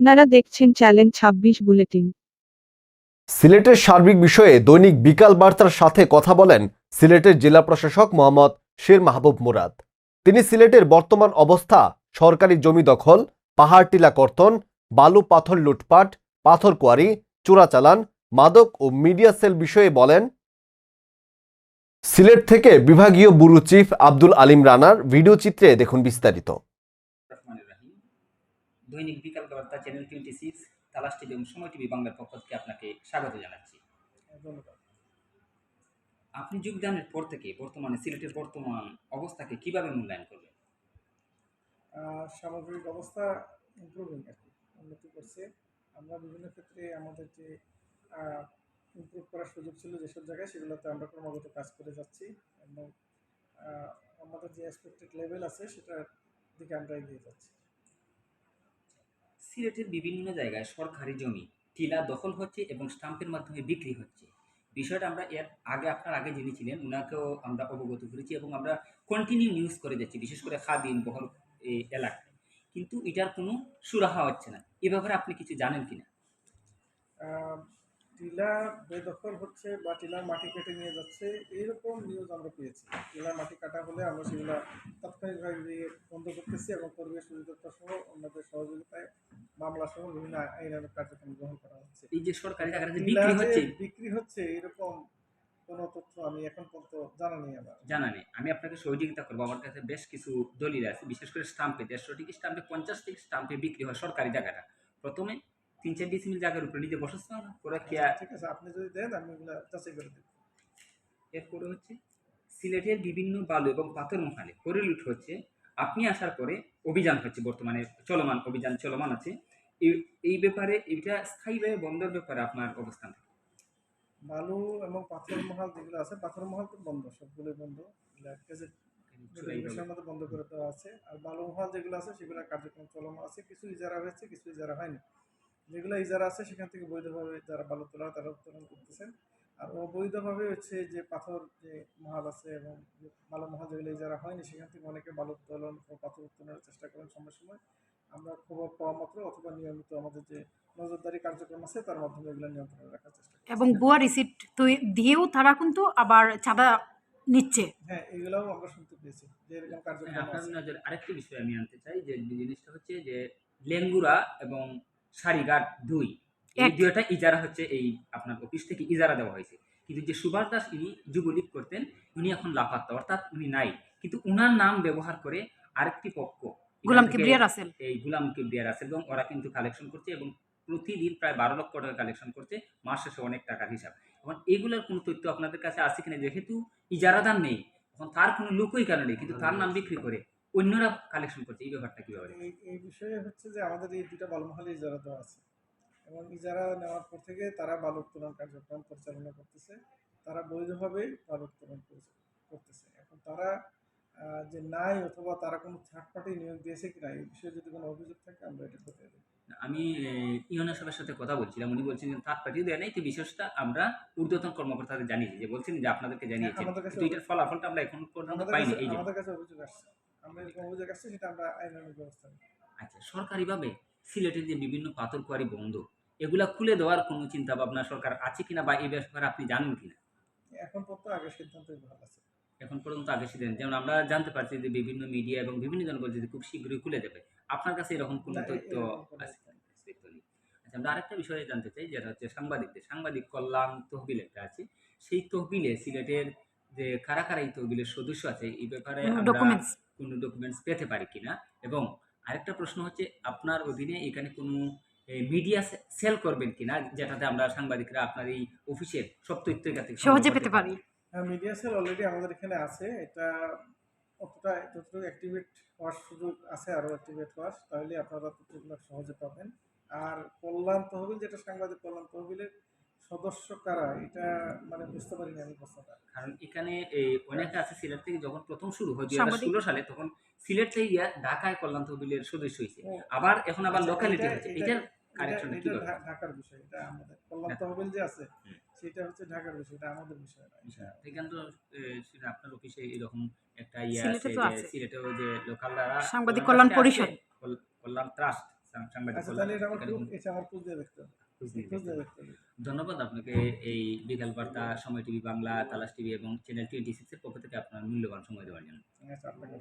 আপনারা দেখছেন চ্যালেঞ্জ ছাব্বিশ বুলেটিন। সিলেটের সার্বিক বিষয়ে দৈনিক বিকাল বার্তার সাথে কথা বলেন সিলেটের জেলা প্রশাসক মোহাম্মদ শের মাহবুব মুরাদ। তিনি সিলেটের বর্তমান অবস্থা, সরকারি জমি দখল, পাহাড় টিলা কর্তন, বালু পাথর লুটপাট, পাথর কোয়ারি চোরাচালান মাদক ও মিডিয়া সেল বিষয়ে বলেন, সিলেট থেকে বিভাগীয় ব্যুরো চিফ আব্দুল আলিম রানার ভিডিও চিত্রে দেখুন বিস্তারিত। Dainik Bikal Barta channel twenty six Talash TV এবং সময় টিভি বাংলার পক্ষ থেকে আপনাকে স্বাগত জানাচ্ছি। ধন্যবাদ। আপনি যোগদানের পর থেকে বর্তমানে সিলেটের বর্তমান অবস্থাকে কীভাবে মূল্যায়ন করবেন? সামগ্রিক অবস্থা ইমপ্রুভিং আর কি উন্নতি করছে। আমরা বিভিন্ন ক্ষেত্রে আমাদের যে ইমপ্রুভ করার সুযোগ ছিল যেসব জায়গায় সেগুলোতে আমরা ক্রমাগত কাজ করে যাচ্ছি এবং আমাদের যে এক্সপেক্টেড লেভেল আছে সেটার দিকে আমরা এগিয়ে যাচ্ছি। সিলেটের বিভিন্ন জায়গায় সরকারি জমি, টিলা দখল হচ্ছে এবং স্টাম্পের মাধ্যমে বিক্রি হচ্ছে। বিষয়টা আমরা এর আগে আপনার আগে যিনি ছিলেন ওনাকেও আমরা অবগত করেছি এবং আমরা কন্টিনিউ নিউজ করে যাচ্ছি, বিশেষ করে খাদিন বহল এলাকায় কিন্তু এটার কোনো সুরাহা হচ্ছে না। এ ব্যাপারে আপনি কিছু জানেন কি না টিলা বেদখল হচ্ছে বা টিলার মাটি কেটে নিয়ে যাচ্ছে, এইরকম নিউজ আমরা পেয়েছি। টিলার মাটি কাটা হলে আমরা সেগুলো তাৎক্ষণিকভাবে বন্ধ করতেছি এবং পরিবেশ অধিদপ্তর সহ অন্যদের সহযোগিতায় মামলা সহ বিভিন্ন কার্যক্রম গ্রহণ করা হচ্ছে। এই যে সরকারি যে বিক্রি হচ্ছে? বিক্রি হচ্ছে এরকম কোনো তথ্য আমি এখন পর্যন্ত জানা নেই আমার। জানা নেই। আমি আপনাকে সহযোগিতা করব। আমার কাছে বেশ কিছু দলিল আছে বিশেষ করে স্টাম্পে স্টাম্পে স্টাম্পে বিক্রি হয় সরকারি জায়গাটা প্রথমে তিন চার ডিসিমিল জায়গার উপরে নিজে বসস্থান করে খেয়া ঠিক আছে আপনি যদি দেন আমি এগুলো যাচাই করে দেব এরপরে হচ্ছে সিলেটের বিভিন্ন বালু এবং পাথর মহালে পরিলুট হচ্ছে। আপনি আসার পরে অভিযান হচ্ছে বর্তমানে চলমান অভিযান চলমান আছে। এই- এই ব্যাপারে এটা স্থায়ীভাবে বন্ধের ব্যাপারে আপনার অবস্থান বালু এবং পাথর মহল যেগুলো আছে পাথর মহল তো বন্ধ সবগুলোই বন্ধ। মধ্যে বন্ধ। করে দেওয়া আছে। আর বালু মহল যেগুলো আছে সেগুলো কার্যক্রম চলমান আছে। কিছু ইজারা হয়েছে কিছু ইজারা হয়নি। যেগুলো ইজারা আছে সেখান থেকে বৈধভাবে যারা বালু তোলা তারা উত্তোলন করতেছেন। আর অবৈধভাবে হচ্ছে যে পাথর যে মহাল আছে এবং বালু মহাল যেগুলো ইজারা হয়নি সেখান থেকে অনেকে বালু উত্তোলন ও পাথর উত্তোলনের চেষ্টা করেন সময় সময়। আমরা খবর পাওয়া মাত্র অথবা নিয়মিত আমাদের যে নজরদারি কার্যক্রম আছে তার মাধ্যমে এগুলো নিয়ন্ত্রণে রাখার চেষ্টা এবং ভুয়া রিসিপ্ট দিয়েও তারা কিন্তু আবার চাঁদা নিচ্ছে। হ্যাঁ এগুলোও আমরা শুনতে পেয়েছি যে এরকম কার্যক্রম হ্যাঁ, আপনার আছে। নজর আরেকটি বিষয় আমি আনতে চাই যে জিনিসটা হচ্ছে যে লেঙ্গুরা এবং সারিঘাট দুই এই এক। দুইটা ইজারা হচ্ছে এই আপনার অফিস থেকে ইজারা দেওয়া হয়েছে। কিন্তু যে সুভাষ দাস ইনি যুবলীগ করতেন উনি এখন লাপাত্তা অর্থাৎ উনি নাই। কিন্তু উনার নাম ব্যবহার করে আরেকটি পক্ষ গোলাম থেকে কিবরিয়া রাসেল। এই গুলাম কিবরিয়া রাসেল এবং ওরা কিন্তু কালেকশন করছে এবং প্রতিদিন প্রায় বারো লক্ষ টাকা কালেকশন করছে মাস শেষে অনেক টাকার হিসাব। এখন এগুলোর কোনো তথ্য আপনাদের কাছে আছে কিনা? যেহেতু ইজারাদার নেই এখন তার কোনো লোকই কেন নেই কিন্তু তার নাম বিক্রি করে অন্যরা কালেকশন করছে এই ব্যাপারটা কীভাবে? এই এই বিষয়ে হচ্ছে যে আমাদের এই দুটা বালুমহালে ইজারা দেওয়া আছে। এবং ইজারা নেওয়ার পর থেকে তারা বালু উত্তোলন কার্যক্রম পরিচালনা করতেছে তারা বৈধভাবে বালু উত্তোলন করতেছে। এখন তারা যে নাই অথবা তারা কোনো থার্ড পার্টি নিয়োগ দিয়েছে কিনা এই বিষয়ে যদি কোনো অভিযোগ থাকে আমরা এটা করতে দেবো। আমি ইউনো সাহেবের সাথে কথা বলছিলাম। উনি বলছেন থার্ড পার্টিও দেয় নাই তো বিশেষটা আমরা ঊর্ধ্বতন কর্মকর্তাদের জানিয়েছি। যে বলছেন যে আপনাদেরকে জানিয়েছি আমাদের এটার ফলাফলটা আমরা এখন পর্যন্ত পাইনি এই যে। আমাদের কাছে অভিযোগ আসছে। আমরা এরকম অভিযোগ আসছে সেটা আমরা আইনানুগ ব্যবস্থা আচ্ছা সরকারিভাবে সিলেটের যে বিভিন্ন পাথর কোয়ারি বন্ধ এগুলা খুলে দেওয়ার কোনো চিন্তা ভাবনা সরকার আছে কিনা বা এই ব্যাপারে আপনি জানেন কিনা? এখন পর্যন্ত আগের সিদ্ধান্তই ভালো আছে। এখন পর্যন্ত আগে সিদ্ধান্ত যেমন আমরা জানতে পারছি যে বিভিন্ন মিডিয়া এবং বিভিন্ন জন বলছে যে খুব শীঘ্রই খুলে দেবে আপনার কাছে এরকম কোনো তথ্য আছে। আচ্ছা আমরা আরেকটা বিষয়ে জানতে চাই যেটা হচ্ছে সাংবাদিকদের। সাংবাদিক কল্যাণ তহবিল একটা আছে। সেই তহবিলে সিলেটের যে কারা কারা এই তহবিলের সদস্য আছে এই ব্যাপারে আমরা কোনো ডকুমেন্টস পেতে পারি কিনা? এবং আরেকটা প্রশ্ন হচ্ছে আপনার অধীনে এখানে কোনো মিডিয়া সেল করবেন কিনা? যেটাতে আমরা সাংবাদিকরা আপনার এই অফিসের সব তথ্য সহজে পেতে পারি। মিডিয়া সেল অলরেডি আমাদের এখানে আছে। এটা অতটা যতটুকু অ্যাক্টিভেট হওয়ার সুযোগ আছে আরও অ্যাক্টিভেট হওয়ার। তাহলে আপনারা তথ্যগুলো সহজে পাবেন। আর কল্যাণ তহবিল যেটা সাংবাদিক কল্যাণ তহবিলের সদস্য কারা এটা মানে বুঝতে পারিনি আমি প্রশ্নটা। কারণ এখানে এই অনেকে আছে সিলেট থেকে যখন প্রথম শুরু হয় দুই ষোলো সালে তখন সিলেট থেকে ইয়া ঢাকায় কল্যাণ তহবিলের সদস্য হয়েছে। আবার এখন আবার আচ্ছা, লোকালিটি হচ্ছে এটা- এটার কারেকশন ঢাকার বিষয় এটা আমাদের। কল্যাণ তহবিল যে আছে। সেটা হচ্ছে ঢাকার বিষয় এটা আমাদের বিষয় না এখানে তো সেটা আপনার অফিসে এরকম একটা ইয়ে সিলেটে আছে তো যে সিলেটেও যে লোকাল দ্বারা সাংবাদিক কল্যাণ পরিষদ। কল্যাণ ট্রাস্ট সাংবাদিক আচ্ছা এটা আমার এটা আমার খুঁজে দেখতে হবে। ধন্যবাদ আপনাকে এই বিকাল বার্তা সময় টিভি বাংলা তালাশ টিভি এবং চ্যানেল টোয়েন্টি সিক্সের পক্ষ থেকে আপনার মূল্যবান সময় দেওয়ার জন্য। আপনাকে